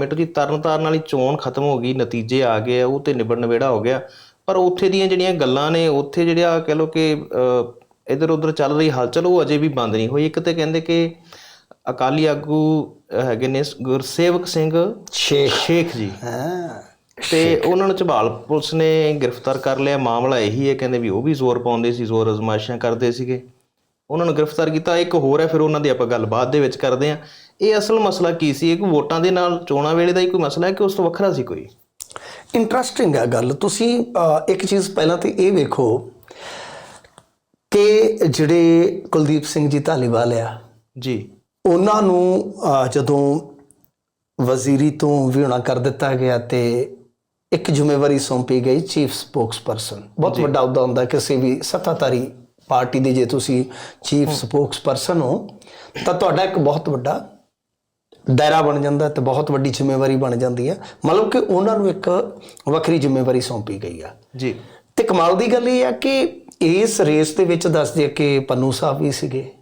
ਮਿੰਟੋ ਜੀ ਤਰਨਤਾਰਨ ਵਾਲੀ ਚੋਣ ਖਤਮ ਹੋ ਗਈ ਨਤੀਜੇ ਆ ਗਏ ਆ, ਉਹ ਤੇ ਨਿਬੜ ਨਵੇੜਾ ਹੋ ਗਿਆ। ਪਰ ਉੱਥੇ ਦੀਆਂ ਜਿਹੜੀਆਂ ਗੱਲਾਂ ਨੇ ਉੱਥੇ ਜਿਹੜਾ ਕਹਿ ਲੋ ਕਿ ਇਧਰ ਉਧਰ ਚੱਲ ਰਹੀ ਹਲਚਲ ਉਹ ਅਜੇ ਵੀ ਬੰਦ ਨਹੀਂ ਹੋਈ। ਇੱਕ ਤੇ ਕਹਿੰਦੇ ਕਿ ਅਕਾਲੀ ਆਗੂ ਹੈਗੇ ਨੇ ਗੁਰਸੇਵਕ ਸਿੰਘ ਸ਼ੇਖ। ਸ਼ੇਖ ਜੀ। ਹਾਂ। ਤੇ ਉਹਨਾਂ ਨੂੰ ਝਬਾਲ ਪੁਲਿਸ ਨੇ ਗ੍ਰਿਫਤਾਰ ਕਰ ਲਿਆ। ਮਾਮਲਾ ਇਹੀ ਹੈ ਕਹਿੰਦੇ ਵੀ ਉਹ ਵੀ ਜ਼ੋਰ ਪਾਉਂਦੇ ਸੀ ਜ਼ੋਰ ਅਜ਼ਮਾਇਸ਼ਾਂ ਕਰਦੇ ਸੀਗੇ। ਉਹਨਾਂ ਨੂੰ ਗ੍ਰਿਫਤਾਰ ਕੀਤਾ। ਇੱਕ ਹੋਰ ਹੈ ਫਿਰ ਉਹਨਾਂ ਦੀ ਆਪਾਂ ਗੱਲ ਬਾਅਦ ਦੇ ਵਿੱਚ ਕਰਦੇ ਹਾਂ। ਇਹ ਅਸਲ ਮਸਲਾ ਕੀ ਸੀ? ਇੱਕ ਵੋਟਾਂ ਦੇ ਨਾਲ ਚੋਣਾਂ ਵੇਲੇ ਦਾ ਹੀ ਕੋਈ ਮਸਲਾ ਹੈ ਕਿ ਉਸ ਤੋਂ ਵੱਖਰਾ ਸੀ ਕੋਈ? ਇੰਟਰਸਟਿੰਗ ਹੈ ਗੱਲ। ਤੁਸੀਂ ਇੱਕ ਚੀਜ਼ ਪਹਿਲਾਂ ਤੇ ਇਹ ਵੇਖੋ ਕਿ ਜਿਹੜੇ ਕੁਲਦੀਪ ਸਿੰਘ ਜੀ ਧਾਲੀਵਾਲ ਆ ਜੀ। ਉਹਨਾਂ ਨੂੰ ਜਦੋਂ ਵਜ਼ੀਰੀ ਤੋਂ ਵਿਹਣਾ ਕਰ ਦਿੱਤਾ ਗਿਆ ਤੇ ਇੱਕ ਜ਼ਿੰਮੇਵਾਰੀ ਸੌਂਪੀ ਗਈ ਚੀਫ ਸਪੋਕਸਪਰਸਨ। ਬਹੁਤ ਵੱਡਾ ਅਹੁਦਾ ਹੁੰਦਾ ਕਿਸੇ ਵੀ ਸੱਤਾਧਾਰੀ ਪਾਰਟੀ ਦੇ ਜੇ ਤੁਸੀਂ ਚੀਫ ਸਪੋਕਸਪਰਸਨ ਹੋ ਤਾਂ ਤੁਹਾਡਾ ਇੱਕ ਬਹੁਤ ਵੱਡਾ ਦਾਇਰਾ ਬਣ ਜਾਂਦਾ ਤੇ ਬਹੁਤ ਵੱਡੀ ਜ਼ਿੰਮੇਵਾਰੀ ਬਣ ਜਾਂਦੀ ਹੈ ਮਤਲਬ ਕਿ ਉਹਨਾਂ ਨੂੰ ਇੱਕ ਵੱਖਰੀ ਜ਼ਿੰਮੇਵਾਰੀ ਸੌਂਪੀ ਗਈ ਆ। ਜੀ। ਤੇ ਕਮਾਲ ਦੀ ਗੱਲ ਇਹ ਆ ਕਿ ਇਸ ਰੇਸ ਦੇ ਵਿੱਚ ਦੱਸਦੇ ਕਿ ਪੰਨੂ ਸਾਹਿਬ ਵੀ ਸੀਗੇ।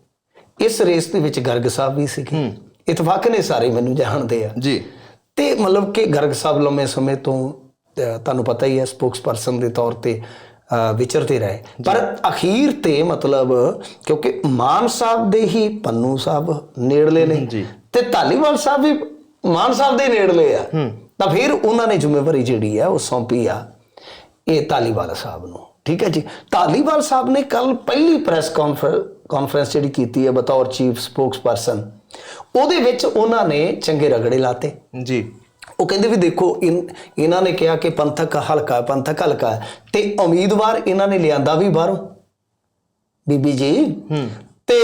ਇਸ ਰੇਸ ਦੇ ਵਿੱਚ ਗਰਗ ਸਾਹਿਬ ਵੀ ਸੀਗੇ। ਇਤਫਾਕ ਨੇ ਸਾਰੇ ਮੈਨੂੰ ਜਾਣਦੇ ਆ। ਜੀ। ਤੇ ਮਤਲਬ ਕਿ ਗਰਗ ਸਾਹਿਬ ਲੰਮੇ ਸਮੇਂ ਤੋਂ ਤੁਹਾਨੂੰ ਪਤਾ ਹੀ ਹੈ ਸਪੋਕਸਪਰਸਨ ਦੇ ਤੌਰ ਤੇ ਵਿਚਰਦੇ ਰਹੇ। ਪਰ ਅਖੀਰ ਤੇ ਮਤਲਬ ਕਿਉਂਕਿ ਮਾਨ ਸਾਹਿਬ ਦੇ ਹੀ ਪੰਨੂ ਸਾਹਿਬ ਨੇੜਲੇ ਨੇ। ਜੀ। ਤੇ ਧਾਲੀਵਾਲ ਸਾਹਿਬ ਵੀ ਮਾਨ ਸਾਹਿਬ ਦੇ ਨੇੜਲੇ ਆ। ਤਾਂ ਫਿਰ ਉਹਨਾਂ ਨੇ ਜ਼ਿੰਮੇਵਾਰੀ ਜਿਹੜੀ ਆ ਉਹ ਸੌਂਪੀ ਆ ਇਹ ਧਾਲੀਵਾਲ ਸਾਹਿਬ ਨੂੰ। ਠੀਕ ਹੈ ਜੀ? ਧਾਲੀਵਾਲ ਸਾਹਿਬ ਨੇ ਕੱਲ ਪਹਿਲੀ ਪ੍ਰੈਸ ਕਾਨਫਰੰਸ ਜਿਹੜੀ ਕੀਤੀ ਹੈ ਬਤੌਰ ਚੀਫ ਸਪੋਕਸਪਰਸਨ ਉਹਦੇ ਵਿੱਚ ਉਹਨਾਂ ਨੇ ਚੰਗੇ ਰਗੜੇ ਲਾਤੇ। ਜੀ। ਉਹ ਕਹਿੰਦੇ ਵੀ ਦੇਖੋ ਇਹਨਾਂ ਨੇ ਕਿਹਾ ਕਿ ਪੰਥਕ ਹਲਕਾ ਪੰਥਕ ਹਲਕਾ ਤੇ ਉਮੀਦਵਾਰ ਇਹਨਾਂ ਨੇ ਲਿਆਂਦਾ ਵੀ ਬਾਹਰੋਂ। ਬੀਬੀ ਜੀ ਤੇ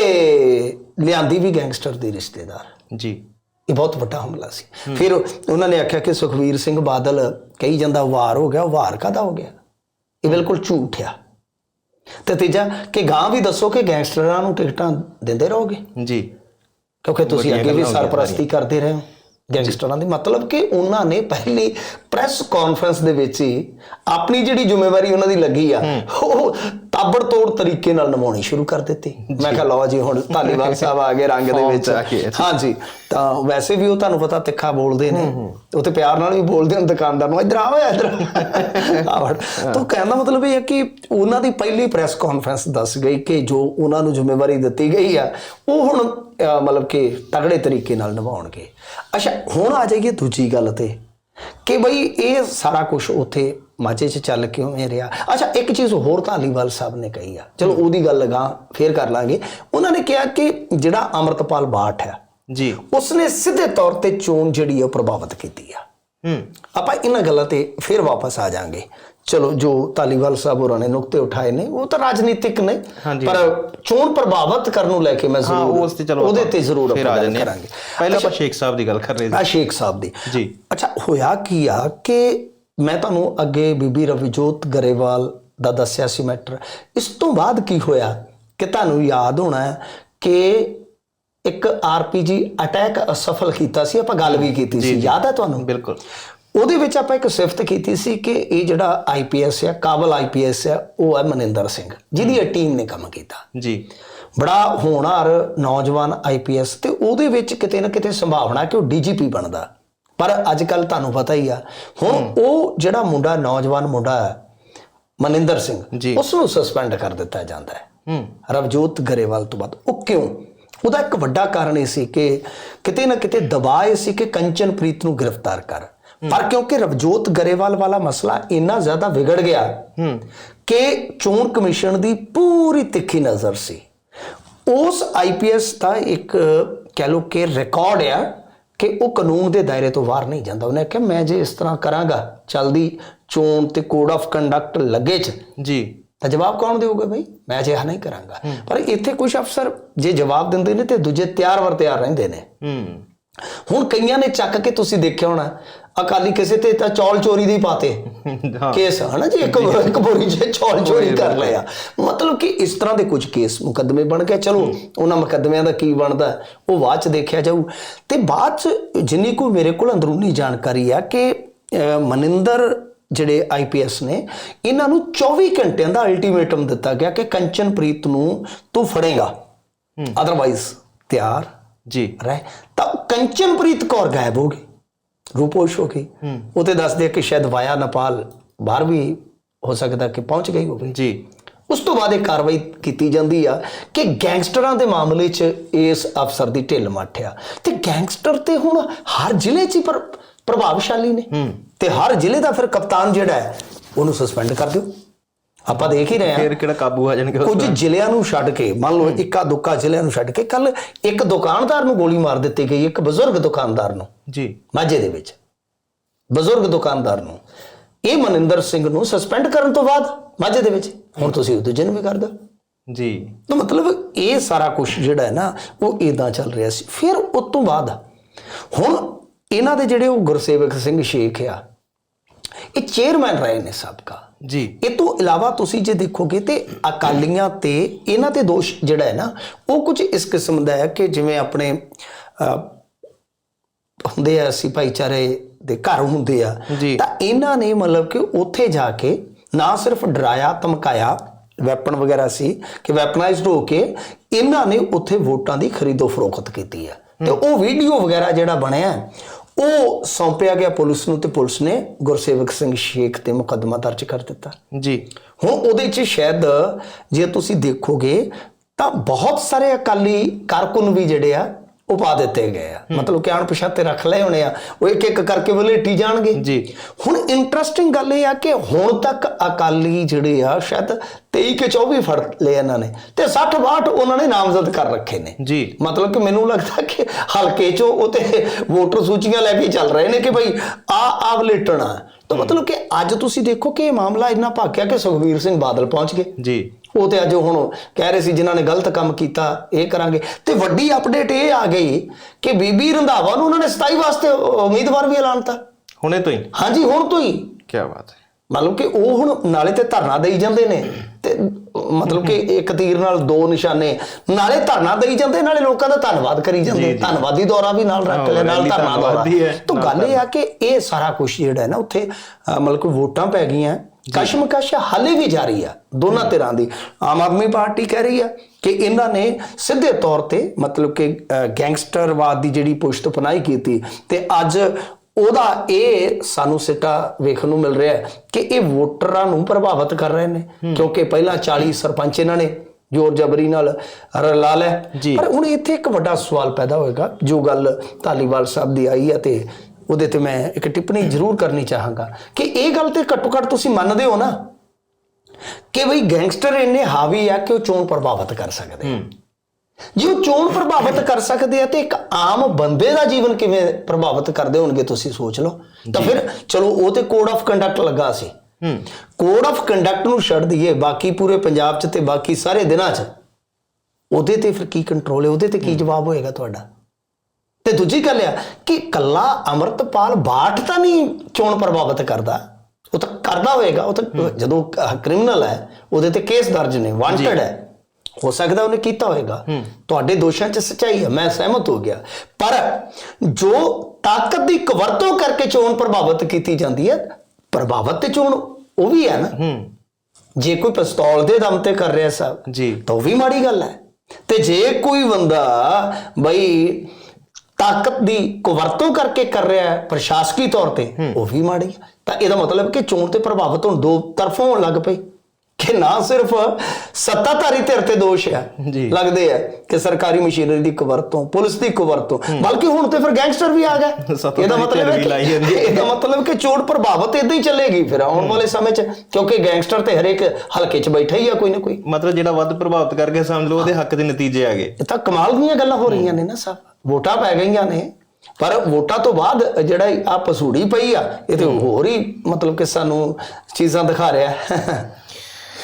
ਲਿਆਂਦੀ ਵੀ ਗੈਂਗਸਟਰ ਦੀ ਰਿਸ਼ਤੇਦਾਰ। ਜੀ। ਇਹ ਬਹੁਤ ਵੱਡਾ ਹਮਲਾ ਸੀ। ਫਿਰ ਉਹਨਾਂ ਨੇ ਆਖਿਆ ਕਿ ਸੁਖਵੀਰ ਸਿੰਘ ਬਾਦਲ ਕਹੀ ਜਾਂਦਾ ਵਾਰ ਹੋ ਗਿਆ ਵਾਰ ਕਾਦਾ ਹੋ ਗਿਆ? ਇਹ ਬਿਲਕੁਲ ਝੂਠ ਆ। ਤੇ ਤੀਜਾ ਕਿ ਗਾਂ ਵੀ ਦੱਸੋ ਕਿ ਗੈਂਗਸਟਰਾਂ ਨੂੰ ਟਿਕਟਾਂ ਦਿੰਦੇ ਰਹੋਗੇ? ਜੀ। ਕਿਉਂਕਿ ਤੁਸੀਂ ਅੱਗੇ ਵੀ ਸਰਪ੍ਰਸਤੀ ਕਰਦੇ ਰਹੇ ਹੋ ਗੈਂਗਸਟਰਾਂ ਦੀ। ਮਤਲਬ ਕਿ ਉਹਨਾਂ ਨੇ ਪਹਿਲੀ ਪ੍ਰੈਸ ਕਾਨਫਰੰਸ ਦੇ ਵਿੱਚ ਹੀ ਆਪਣੀ ਜਿਹੜੀ ਜ਼ਿੰਮੇਵਾਰੀ ਉਹਨਾਂ ਦੀ ਲੱਗੀ ਆ ਉਹ ਤਾਬੜਤੋੜ ਤਰੀਕੇ ਨਾਲ ਨਿਭਾਉਣੀ ਸ਼ੁਰੂ ਕਰ ਦਿੱਤੀ। ਮੈਂ ਕਿਹਾ ਲਓ ਜੀ ਹੁਣ ਧਾਲੀਵਾਲ ਸਾਹਿਬ ਆ ਗਏ ਰੰਗ ਦੇ ਵਿੱਚ। ਹਾਂਜੀ ਤਾਂ ਵੈਸੇ ਵੀ ਉਹ ਤੁਹਾਨੂੰ ਪਤਾ ਤਿੱਖਾ ਬੋਲਦੇ ਨੇ। ਉਹ ਤੇ ਪਿਆਰ ਨਾਲ ਵੀ ਬੋਲਦੇ ਨੇ ਦੁਕਾਨਦਾਰ ਨੂੰ ਇੱਧਰ ਆਓ ਇੱਧਰ ਆਵੜ ਤਾਂ ਕਹਿੰਦਾ ਮਤਲਬ ਇਹ ਹੈ ਕਿ ਉਹਨਾਂ ਦੀ ਪਹਿਲੀ ਪ੍ਰੈਸ ਕਾਨਫਰੰਸ ਦੱਸ ਗਈ ਕਿ ਜੋ ਉਹਨਾਂ ਨੂੰ ਜ਼ਿੰਮੇਵਾਰੀ ਦਿੱਤੀ ਗਈ ਆ ਉਹ ਹੁਣ ਮਤਲਬ ਕਿ ਤਗੜੇ ਤਰੀਕੇ ਨਾਲ ਨਿਭਾਉਣਗੇ। ਅੱਛਾ ਹੁਣ ਆ ਜਾਈਏ ਦੂਜੀ ਗੱਲ ਤੇ ਕਿ ਬਈ ਇਹ ਸਾਰਾ ਕੁਝ ਉੱਥੇ ਮਾਝੇ 'ਚ ਚੱਲ ਕਿਉਂ ਰਿਹਾ? ਅੱਛਾ ਇੱਕ ਚੀਜ਼ ਹੋਰ ਧਾਲੀਵਾਲ ਸਾਹਿਬ ਨੇ ਕਹੀ ਆ। ਚਲੋ ਉਹਦੀ ਗੱਲ ਲਗਾ ਫੇਰ ਕਰ ਲਾਂਗੇ। ਉਹਨਾਂ ਨੇ ਕਿਹਾ ਕਿ ਜਿਹੜਾ ਅਮਰਤਪਾਲ ਬਾਠ ਹੈ ਜੀ। ਉਸਨੇ ਸਿੱਧੇ ਤੌਰ ਤੇ ਚੋਣ ਜਿਹੜੀ ਹੈ ਉਹ ਪ੍ਰਭਾਵਿਤ ਕੀਤੀ ਆ। ਹੂੰ। ਆਪਾਂ ਇਹਨਾਂ ਗੱਲਾਂ ਤੇ ਫਿਰ ਵਾਪਸ ਆ ਜਾਾਂਗੇ। ਚਲੋ ਜੋ ਤਾਲੀਵਾਲ ਸਾਹਿਬ ਹੋਰਾਂ ਨੇ ਨੁਕਤੇ ਉਠਾਏ ਨੇ ਉਹ ਤਾਂ ਰਾਜਨੀਤਿਕ ਨੇ। ਪਰ ਚੋਣ ਪ੍ਰਭਾਵਿਤ ਕਰਨ ਨੂੰ ਲੈ ਕੇ ਮੈਂ ਜ਼ਰੂਰ ਉਸ ਤੇ ਚਲੋ ਉਹਦੇ ਤੇ ਜ਼ਰੂਰ ਆਪਾਂ ਗੱਲ ਕਰਾਂਗੇ। ਪਹਿਲਾਂ ਆਪਾਂ ਸ਼ੇਖ ਸਾਹਿਬ ਦੀ ਗੱਲ ਕਰ ਰਹੇ ਸੀ। ਆ ਸ਼ੇਖ ਸਾਹਿਬ ਦੀ। ਜੀ। ਅੱਛਾ ਹੋਇਆ ਕੀ ਆ ਕਿ ਮੈਂ ਤੁਹਾਨੂੰ ਅੱਗੇ ਬੀਬੀ ਰਵਿਜੋਤ ਗਰੇਵਾਲ ਦਾ ਦੱਸਿਆ ਸੀ ਮੈਟਰ। ਇਸ ਤੋਂ ਬਾਅਦ ਕੀ ਹੋਇਆ ਕਿ ਤੁਹਾਨੂੰ ਯਾਦ ਹੋਣਾ ਹੈ ਕਿ ਇੱਕ ਆਰਪੀਜੀ ਅਟੈਕ ਅਸਫਲ ਕੀਤਾ ਸੀ ਆਪਾਂ ਗੱਲ ਵੀ ਕੀਤੀ ਸੀ। ਯਾਦ ਹੈ ਤੁਹਾਨੂੰ? ਬਿਲਕੁਲ। ਉਹਦੇ ਵਿੱਚ ਆਪਾਂ ਇੱਕ ਸਿਫਤ ਕੀਤੀ ਸੀ ਕਿ ਇਹ ਜਿਹੜਾ ਆਈਪੀਐਸ ਆ ਕਾਬਲ ਆਈਪੀਐਸ ਆ ਉਹ ਹੈ ਮਨਿੰਦਰ ਸਿੰਘ ਜਿਹਦੀ ਇਹ ਟੀਮ ਨੇ ਕੰਮ ਕੀਤਾ। ਜੀ। ਬੜਾ ਹੋਣਹਾਰ ਨੌਜਵਾਨ ਆਈਪੀਐਸ ਤੇ ਉਹਦੇ ਵਿੱਚ ਕਿਤੇ ਨਾ ਕਿਤੇ ਸੰਭਾਵਨਾ ਕਿ ਉਹ ਡੀਜੀਪੀ ਬਣਦਾ। ਪਰ ਅੱਜ ਕੱਲ ਤੁਹਾਨੂੰ ਪਤਾ ਹੀ ਆ। ਹੁਣ ਉਹ ਜਿਹੜਾ ਮੁੰਡਾ ਨੌਜਵਾਨ ਮੁੰਡਾ ਹੈ ਮਨਿੰਦਰ ਸਿੰਘ। ਉਸ ਨੂੰ ਸਸਪੈਂਡ ਕਰ ਦਿੱਤਾ ਜਾਂਦਾ ਹੈ। ਹੂੰ। ਰਵਜੋਤ ਗਰੇਵਾਲ ਤੋਂ ਬਾਅਦ। ਉਹ ਕਿਉਂ? ਉਹਦਾ ਇੱਕ ਵੱਡਾ ਕਾਰਨ ਇਹ ਸੀ ਕਿ ਕਿਤੇ ਨਾ ਕਿਤੇ ਦਬਾਅ ਇਹ ਸੀ ਕਿ ਕੰਚਨਪ੍ਰੀਤ ਨੂੰ ਗ੍ਰਿਫਤਾਰ ਕਰ। ਪਰ ਕਿਉਂਕਿ ਰਵਜੋਤ ਗਰੇਵਾਲ ਵਾਲਾ ਮਸਲਾ ਇੰਨਾ ਜ਼ਿਆਦਾ ਵਿਗੜ ਗਿਆ ਕਿ ਚੋਣ ਕਮਿਸ਼ਨ ਦੀ ਪੂਰੀ ਤਿੱਖੀ ਨਜ਼ਰ ਸੀ। ਉਸ ਆਈਪੀਐਸ ਦਾ ਇੱਕ ਕਹਿ ਲੋ ਕਿ ਰਿਕਾਰਡ ਆ। ਕਿ ਉਹ ਕਾਨੂੰਨ ਦੇ ਦਾਇਰੇ ਤੋਂ ਬਾਹਰ ਨਹੀਂ ਜਾਂਦਾ। ਉਹਨੇ ਕਿਹਾ ਮੈਂ ਜੇ ਇਸ ਤਰ੍ਹਾਂ ਕਰਾਂਗਾ ਚਲਦੀ ਚੋਣ ਤੇ ਕੋਡ ਆਫ ਕੰਡਕਟ ਲੱਗੇ ਚ ਜੀ। ਤਾਂ ਜਵਾਬ ਕੌਣ ਦੇਊਗਾ ਬਈ? ਮੈਂ ਅਜਿਹਾ ਨਹੀਂ ਕਰਾਂਗਾ। ਪਰ ਇੱਥੇ ਕੁਝ ਅਫਸਰ ਜੇ ਜਵਾਬ ਦਿੰਦੇ ਨੇ ਤੇ ਦੂਜੇ ਤਿਆਰ ਵਰ ਤਿਆਰ ਰਹਿੰਦੇ ਨੇ। ਹੂੰ। ਹੁਣ ਕਈਆਂ ਨੇ ਚੱਕ ਕੇ ਤੁਸੀਂ ਦੇਖਿਆ ਹੋਣਾ ਅਕਾਲੀ ਕਿਸੇ ਤੇ ਤਾਂ ਚੌਲ ਚੋਰੀ ਦੀ ਪਾਤੇ। ਕੇਸ ਹਨਾ ਜੀ ਇੱਕ ਇੱਕ ਬੋਰੀ ਚ ਚੌਲ ਚੋਰੀ ਕਰ ਲਿਆ। ਮਤਲਬ ਕਿ ਇਸ ਤਰ੍ਹਾਂ ਦੇ ਕੁਝ ਕੇਸ ਮੁਕੱਦਮੇ ਬਣ ਗਏ। ਚਲੋ ਉਹਨਾਂ ਮੁਕੱਦਮਿਆਂ ਦਾ ਕੀ ਬਣਦਾ? ਉਹ ਬਾਅਦ ਚ ਦੇਖਿਆ ਜਾਊ। ਤੇ ਬਾਅਦ ਚ ਜਿੰਨੀ ਕੋਈ ਮੇਰੇ ਕੋਲ ਅੰਦਰੂਨੀ ਜਾਣਕਾਰੀ ਆ ਕਿ ਮਨਿੰਦਰ ਜਿਹੜੇ ਆਈਪੀਐਸ ਨੇ ਇਹਨਾਂ ਨੂੰ 24 ਘੰਟਿਆਂ ਦਾ ਅਲਟੀਮੇਟਮ ਦਿੱਤਾ ਗਿਆ ਕਿ ਕੰਚਨਪ੍ਰੀਤ ਨੂੰ ਤੂੰ ਫੜੇਗਾ। ਅਦਰਵਾਈਜ਼ ਤਿਆਰ ਜੀ। ਰਹਿ। ਤਾਂ ਕੰਚਨਪ੍ਰੀਤ ਕੌਰ ਗਾਇਬ ਹੋ ਗਈ। ਰੂਪੋਸ਼ ਹੋ ਗਈ। ਉਹ ਤੇ ਦੱਸਦੇ ਆ ਕਿ ਸ਼ਾਇਦ ਵਾਇਆ ਨੇਪਾਲ ਬਾਹਰ ਵੀ ਹੋ ਸਕਦਾ ਕਿ ਪਹੁੰਚ ਗਈ ਹੋਵੇ। ਜੀ। ਉਸ ਤੋਂ ਬਾਅਦ ਇਹ ਕਾਰਵਾਈ ਕੀਤੀ ਜਾਂਦੀ ਆ ਕਿ ਗੈਂਗਸਟਰਾਂ ਦੇ ਮਾਮਲੇ 'ਚ ਇਸ ਅਫਸਰ ਦੀ ਢਿੱਲ ਮੱਠਿਆ ਤੇ ਗੈਂਗਸਟਰ ਤੇ ਹੁਣ ਹਰ ਜ਼ਿਲ੍ਹੇ 'ਚ ਹੀ ਪਰ ਪ੍ਰਭਾਵਸ਼ਾਲੀ ਨੇ। ਤੇ ਹਰ ਜ਼ਿਲ੍ਹੇ ਦਾ ਫਿਰ ਕਪਤਾਨ ਜਿਹੜਾ ਹੈ ਉਹਨੂੰ ਸਸਪੈਂਡ ਕਰ ਦਿਓ। ਆਪਾਂ ਦੇਖ ਹੀ ਰਹੇ ਹਾਂ। ਫਿਰ ਕਿਹੜਾ ਕਾਬੂ ਆ ਜਾਣਗੇ ਕੁਝ ਜ਼ਿਲ੍ਹਿਆਂ ਨੂੰ ਛੱਡ ਕੇ ਮੰਨ ਲਓ ਇੱਕਾ ਦੁੱਕਾ ਜ਼ਿਲ੍ਹਿਆਂ ਨੂੰ ਛੱਡ ਕੇ ਕੱਲ ਇੱਕ ਦੁਕਾਨਦਾਰ ਨੂੰ ਗੋਲੀ ਮਾਰ ਦਿੱਤੀ ਗਈ ਇੱਕ ਬਜ਼ੁਰਗ ਦੁਕਾਨਦਾਰ ਨੂੰ ਜੀ। ਮਾਝੇ ਦੇ ਵਿੱਚ। ਬਜ਼ੁਰਗ ਦੁਕਾਨਦਾਰ ਨੂੰ। ਇਹ ਮਨਿੰਦਰ ਸਿੰਘ ਨੂੰ ਸਸਪੈਂਡ ਕਰਨ ਤੋਂ ਬਾਅਦ ਮਾਝੇ ਦੇ ਵਿੱਚ। ਹੁਣ ਤੁਸੀਂ ਦੂਜੇ ਨੂੰ ਵੀ ਕਰ ਦਿਓ। ਜੀ। ਤਾਂ ਮਤਲਬ ਇਹ ਸਾਰਾ ਕੁਝ ਜਿਹੜਾ ਹੈ ਨਾ ਉਹ ਇਦਾਂ ਚੱਲ ਰਿਹਾ ਸੀ। ਫਿਰ ਉਸ ਤੋਂ ਬਾਅਦ ਹੁਣ ਇਹਨਾਂ ਦੇ ਜਿਹੜੇ ਉਹ ਗੁਰਸੇਵਕ ਸਿੰਘ ਸ਼ੇਖ ਆ ਇਹ ਚੇਅਰਮੈਨ ਰਹੇ ਨੇ ਸਾਬਕਾ। ਜੀ। ਇਹ ਤੋਂ ਇਲਾਵਾ ਤੁਸੀਂ ਜੇ ਦੇਖੋਗੇ ਤੇ ਅਕਾਲੀਆਂ ਤੇ ਇਹਨਾਂ ਤੇ ਦੋਸ਼ ਜਿਹੜਾ ਹੈ ਨਾ ਉਹ ਕੁਝ ਇਸ ਕਿਸਮ ਦਾ ਹੈ ਕਿ ਜਿਵੇਂ ਆਪਣੇ ਹੁੰਦੇ ਆ ਅਸੀਂ ਭਾਈਚਾਰੇ ਦੇ ਘਰ ਹੁੰਦੇ ਆ। ਤਾਂ ਇਹਨਾਂ ਨੇ ਮਤਲਬ ਕਿ ਉੱਥੇ ਜਾ ਕੇ ਨਾ ਸਿਰਫ ਡਰਾਇਆ ਧਮਕਾਇਆ ਵੈਪਨ ਵਗੈਰਾ ਸੀ ਕਿ ਵੈਪਨਾਈਜ਼ਡ ਹੋ ਕੇ ਇਹਨਾਂ ਨੇ ਉੱਥੇ ਵੋਟਾਂ ਦੀ ਖਰੀਦੋ ਫਰੋਖਤ ਕੀਤੀ ਆ। ਤੇ ਉਹ ਵੀਡੀਓ ਵਗੈਰਾ ਜਿਹੜਾ ਬਣਿਆ ਉਹ ਸੌਂਪਿਆ ਗਿਆ ਪੁਲਿਸ ਨੂੰ ਤੇ ਪੁਲਿਸ ਨੇ ਗੁਰਸੇਵਕ ਸਿੰਘ ਸ਼ੇਖ ਤੇ ਮੁਕੱਦਮਾ ਦਰਜ ਕਰ ਦਿੱਤਾ। ਜੀ। ਹੁਣ ਉਹਦੇ 'ਚ ਸ਼ਾਇਦ ਜੇ ਤੁਸੀਂ ਦੇਖੋਗੇ ਤਾਂ ਬਹੁਤ ਸਾਰੇ ਅਕਾਲੀ ਕਾਰਕੁਨ ਵੀ ਜਿਹੜੇ ਆ ਉਹ ਪਾ ਦਿੱਤੇ ਗਏ ਆ। ਮਤਲਬ ਕਿ ਅਣਪਛਾਤੇ ਰੱਖ ਲਏ ਹੋਣੇ ਆ। ਉਹ ਇੱਕ ਇੱਕ ਕਰਕੇ ਵਲੇਟੀ ਜਾਣਗੇ। ਜੀ। ਹੁਣ ਇੰਟਰਸਟਿੰਗ ਗੱਲ ਇਹ ਆ ਕਿ ਹੁਣ ਤੱਕ ਅਕਾਲੀ ਜਿਹੜੇ ਆ ਸ਼ਾਇਦ 23 ਕੇ 24 ਫੜ ਲਏ ਇਹਨਾਂ ਨੇ ਤੇ 60 62 ਉਹਨਾਂ ਨੇ ਨਾਮਜ਼ਦ ਕਰ ਰੱਖੇ ਨੇ। ਜੀ। ਮਤਲਬ ਕਿ ਮੈਨੂੰ ਲੱਗਦਾ ਕਿ ਹਲਕੇ ਚੋਂ ਉਹ ਤੇ ਵੋਟਰ ਸੂਚੀਆਂ ਲੈ ਕੇ ਚੱਲ ਰਹੇ ਨੇ ਕਿ ਭਾਈ ਆ ਆ ਵਲੇਟਣਾ ਤਾਂ ਮਤਲਬ ਕਿ ਅੱਜ ਤੁਸੀਂ ਦੇਖੋ ਕਿ ਇਹ ਮਾਮਲਾ ਇੰਨਾ ਭਾਗਿਆ ਕਿ ਸੁਖਬੀਰ ਸਿੰਘ ਬਾਦਲ ਪਹੁੰਚ ਗਏ। ਜੀ। ਉਹ ਤੇ ਅੱਜ ਹੁਣ ਕਹਿ ਰਹੇ ਸੀ ਜਿਨ੍ਹਾਂ ਨੇ ਗਲਤ ਕੰਮ ਕੀਤਾ ਇਹ ਕਰਾਂਗੇ। ਤੇ ਵੱਡੀ ਅਪਡੇਟ ਇਹ ਆ ਗਈ ਕਿ ਬੀਬੀ ਰੰਧਾਵਾ ਨੂੰ ਉਹਨਾਂ ਨੇ 27 ਵਾਸਤੇ ਉਮੀਦਵਾਰ ਵੀ ਐਲਾਨਤਾ ਹੁਣੇ ਤੋਂ ਹੀ? ਹਾਂਜੀ ਹੁਣ ਤੋਂ ਹੀ। ਕੀ ਬਾਤ ਹੈ। ਮਤਲਬ ਕਿ ਉਹ ਹੁਣ ਨਾਲੇ ਤੇ ਧਰਨਾ ਦੇਈ ਜਾਂਦੇ ਨੇ। ਤੇ ਮਤਲਬ ਕਿ ਇੱਕ ਤੀਰ ਨਾਲ ਦੋ ਨਿਸ਼ਾਨੇ ਨਾਲੇ ਧਰਨਾ ਦੇਈ ਜਾਂਦੇ ਨਾਲੇ ਲੋਕਾਂ ਦਾ ਧੰਨਵਾਦ ਕਰੀ ਜਾਂਦੇ। ਧੰਨਵਾਦੀ ਦੌਰਾ ਵੀ ਨਾਲ ਰੱਖ ਲਿਆ ਨਾਲ ਧਰਨਾ ਦੌਰਾ। ਤਾਂ ਗੱਲ ਇਹ ਆ ਕਿ ਇਹ ਸਾਰਾ ਕੁਝ ਜਿਹੜਾ ਹੈ ਨਾ ਉੱਥੇ ਮਤਲਬ ਕਿ ਵੋਟਾਂ ਪੈ ਗਈਆਂ। ਕਸ਼ਮਕਸ਼ ਹਾਲੇ ਵੀ ਜਾਰੀ ਆ ਦੋਨਾਂ ਧਿਰਾਂ ਦੀ। ਆਮ ਆਦਮੀ ਪਾਰਟੀ ਕਹਿ ਰਹੀ ਆ ਕਿ ਇਹਨਾਂ ਨੇ ਸਿੱਧੇ ਤੌਰ ਤੇ ਮਤਲਬ ਕਿ ਗੈਂਗਸਟਰਵਾਦ ਦੀ ਜਿਹੜੀ ਪੁਸ਼ਤ ਪਨਾਹੀ ਕੀਤੀ ਤੇ ਅੱਜ ਉਹਦਾ ਇਹ ਸਾਨੂੰ ਸਿੱਟਾ ਵੇਖਣ ਨੂੰ ਮਿਲ ਰਿਹਾ ਹੈ ਕਿ ਇਹ ਵੋਟਰਾਂ ਨੂੰ ਪ੍ਰਭਾਵਿਤ ਕਰ ਰਹੇ ਨੇ। ਕਿਉਂਕਿ ਪਹਿਲਾਂ 40 ਸਰਪੰਚ ਇਹਨਾਂ ਨੇ ਜੋਰ ਜਬਰੀ ਨਾਲ ਰਲਾ ਲੈ। ਪਰ ਹੁਣ ਇੱਥੇ ਇੱਕ ਵੱਡਾ ਸਵਾਲ ਪੈਦਾ ਹੋਏਗਾ ਜੋ ਗੱਲ ਧਾਲੀਵਾਲ ਸਾਹਿਬ ਦੀ ਆਈ ਹੈ ਤੇ ਉਹਦੇ ਤੇ ਮੈਂ ਇੱਕ ਟਿੱਪਣੀ ਜ਼ਰੂਰ ਕਰਨੀ ਚਾਹਾਂਗਾ ਕਿ ਇਹ ਗੱਲ ਤੇ ਘੱਟੋ ਘੱਟ ਤੁਸੀਂ ਮੰਨਦੇ ਹੋ ਨਾ ਕਿ ਬਈ ਗੈਂਗਸਟਰ ਇੰਨੇ ਹਾਵੀ ਆ ਕਿ ਉਹ ਚੋਣ ਪ੍ਰਭਾਵਿਤ ਕਰ ਸਕਦੇ ਜੇ ਉਹ ਚੋਣ ਪ੍ਰਭਾਵਿਤ ਕਰ ਸਕਦੇ ਆ ਤੇ ਇੱਕ ਆਮ ਬੰਦੇ ਦਾ ਜੀਵਨ ਕਿਵੇਂ ਪ੍ਰਭਾਵਿਤ ਕਰਦੇ ਹੋਣਗੇ ਤੁਸੀਂ ਸੋਚ ਲਓ। ਤਾਂ ਫਿਰ ਚਲੋ ਉਹ ਤੇ ਕੋਡ ਆਫ ਕੰਡਕਟ ਲੱਗਾ ਸੀ। ਹੂੰ। ਕੋਡ ਆਫ ਕੰਡਕਟ ਨੂੰ ਛੱਡ ਦਈਏ ਬਾਕੀ ਪੂਰੇ ਪੰਜਾਬ 'ਚ ਤੇ ਬਾਕੀ ਸਾਰੇ ਦਿਨਾਂ 'ਚ। ਉਹਦੇ ਤੇ ਫਿਰ ਕੀ ਕੰਟਰੋਲ ਹੈ? ਉਹਦੇ ਤੇ ਕੀ ਜਵਾਬ ਹੋਏਗਾ ਤੁਹਾਡਾ? ਤੇ ਦੂਜੀ ਗੱਲ ਆ ਕਿ ਕੱਲਾ ਅਮਰਤਪਾਲ ਬਾਠ ਤਾਂ ਨਹੀਂ ਚੋਣ ਪ੍ਰਭਾਵਿਤ ਕਰਦਾ। ਉਹ ਤਾਂ ਕਰਦਾ ਹੋਏਗਾ। ਉਹ ਤਾਂ ਜਦੋਂ ਕ੍ਰਿਮੀਨਲ ਹੈ ਉਹਦੇ ਤੇ ਕੇਸ ਦਰਜ ਨੇ ਵਾਂਟਡ ਹੈ। ਹੋ ਸਕਦਾ ਉਹਨੇ ਕੀਤਾ ਹੋਏਗਾ। ਤੁਹਾਡੇ ਦੋਸ਼ਾਂ 'ਚ ਸੱਚਾਈ ਹੈ ਮੈਂ ਸਹਿਮਤ ਹੋ ਗਿਆ। ਪਰ ਜੋ ਤਾਕਤ ਦੀ ਕਵਰਤੋਂ ਕਰਕੇ ਚੋਣ ਪ੍ਰਭਾਵਿਤ ਕੀਤੀ ਜਾਂਦੀ ਹੈ ਪ੍ਰਭਾਵਿਤ ਤੇ ਚੋਣ ਉਹ ਵੀ ਹੈ ਨਾ। ਜੇ ਕੋਈ ਪਿਸਤੌਲ ਦੇ ਦਮ ਤੇ ਕਰ ਰਿਹਾ ਸਾਹਿਬ ਜੀ। ਤਾਂ ਉਹ ਵੀ ਮਾੜੀ ਗੱਲ ਹੈ। ਤੇ ਜੇ ਕੋਈ ਬੰਦਾ ਬਈ ਤਾਕਤ ਦੀ ਕੁਵਰਤੋਂ ਕਰਕੇ ਕਰ ਰਿਹਾ ਹੈ ਪ੍ਰਸ਼ਾਸਕੀ ਤੌਰ ਤੇ ਉਹ ਵੀ ਮਾੜੀ। ਤਾਂ ਇਹਦਾ ਮਤਲਬ ਕਿ ਚੋਣ ਤੇ ਪ੍ਰਭਾਵਿਤ ਹੁਣ ਦੋ ਤਰਫੋਂ ਹੋਣ ਲੱਗ ਪਈ ਕਿ ਨਾ ਸਿਰਫ ਸੱਤਾਧਾਰੀ ਧਿਰ ਤੇ ਦੋਸ਼ ਹੈ ਜੀ। ਲੱਗਦੇ ਆ ਕਿ ਸਰਕਾਰੀ ਮਸ਼ੀਨਰੀ ਦੀ ਕੁਵਰਤੋਂ ਪੁਲਿਸ ਦੀ ਕੁਵਰਤੋਂ ਬਲਕਿ ਹੁਣ ਤੇ ਫਿਰ ਗੈਂਗਸਟਰ ਵੀ ਆ ਗਏ ਇਹਦਾ ਮਤਲਬ ਹੈ ਕਿ। ਇਹਦਾ ਮਤਲਬ ਕਿ ਚੋਣ ਪ੍ਰਭਾਵਿਤ ਇਦਾਂ ਹੀ ਚੱਲੇਗੀ ਫਿਰ ਆਉਣ ਵਾਲੇ ਸਮੇਂ 'ਚ ਕਿਉਂਕਿ ਗੈਂਗਸਟਰ ਤੇ ਹਰੇਕ ਹਲਕੇ 'ਚ ਬੈਠਾ ਹੀ ਆ ਕੋਈ ਨਾ ਕੋਈ। ਮਤਲਬ ਜਿਹੜਾ ਵੱਧ ਪ੍ਰਭਾਵਿਤ ਕਰ ਗਿਆ ਸਮਝ ਲਓ ਉਹਦੇ ਹੱਕ ਦੇ ਨਤੀਜੇ ਆ ਗਏ। ਇਹ ਤਾਂ ਕਮਾਲ ਦੀਆਂ ਗੱਲਾਂ ਹੋ ਰਹੀਆਂ ਨੇ ਨਾ ਸਭ। ਵੋਟਾਂ ਪੈ ਗਈਆਂ ਨੇ। ਪਰ ਵੋਟਾਂ ਤੋਂ ਬਾਅਦ ਜਿਹੜਾ ਆ ਪਸੂੜੀ ਪਈ ਆ ਇਹ ਤੇ ਹੋਰ ਹੀ ਮਤਲਬ ਕਿ ਸਾਨੂੰ ਚੀਜ਼ਾਂ ਦਿਖਾ ਰਿਹਾ।